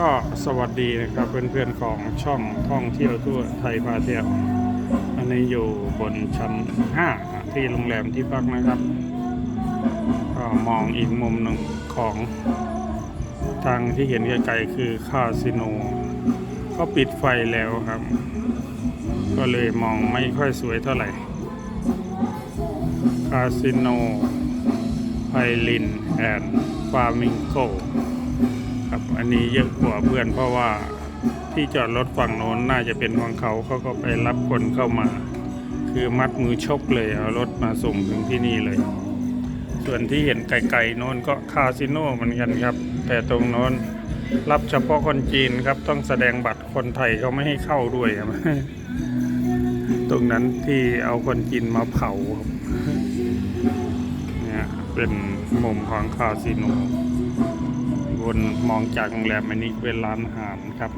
ก็สวัสดีนะครับเพื่อนๆของช่องท่องเที่ยวทั่วไทยพาเที่ยว อันนี้อยู่บนชั้น5ที่โรงแรมที่พักนะครับ ก็มองอีกมุมหนึ่งของทางที่เห็นไกลๆคือคาสิโน ก็ปิดไฟแล้วครับ ก็เลยมองไม่ค่อยสวยเท่าไหร่ คาสิโนไพลินแอนฟามิงโก อันนี้เยอะกว่าเพื่อนเพราะว่าที่จอดรถฝั่งโน้นน่าจะเป็นของเขาเขาก็ไปรับคนเข้ามา คือมัดมือชกเลยเอารถมาส่งถึงที่นี่เลย ส่วนที่เห็นไกลๆโน้นก็คาสิโนเหมือนกันครับ แต่ตรงโน้นรับเฉพาะคนจีนครับ ต้องแสดงบัตรคนไทยเขาไม่ให้เข้าด้วยครับตรงนั้นที่เอาคนจีนมาเผาครับเนี่ยเป็นมุมของคาสิโน นมองจากโรงแรมอันนี้เป็นร้านอาหารครับ